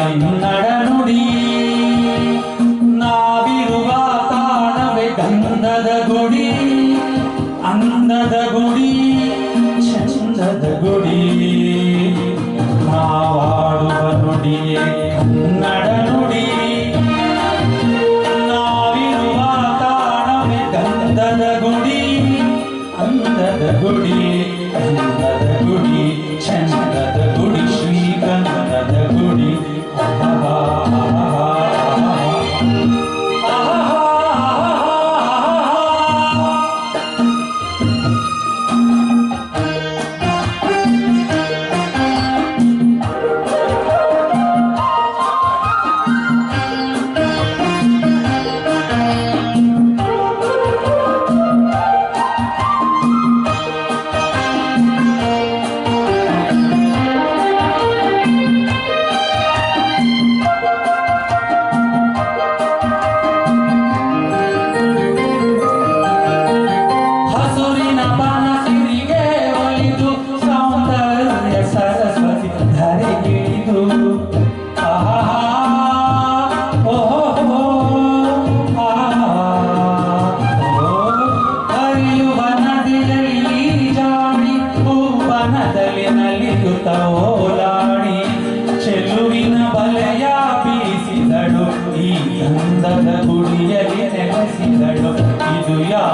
ಕನ್ನಡ ನುಡಿ. ನಾವಿರುವ ತಾಣವೇ ಗಂಧದ ಗುಡಿ. ಅಂದದ ಗುಡಿ ಚಂದದ ಗುಡಿ. ನಾವಾಡುವ ನುಡಿಯೇ. ಮನದಲಿನಲ್ಲಿ ಓಡಾಡಿ ಚೆಲುವಿನ ಬಲೆಯ ಬೀಸಿದಳು ಈ ಅಂದದ ಗುಡಿಯಲ್ಲಿ ನೆಲೆಸಿದಳು ಇದು ಯಾ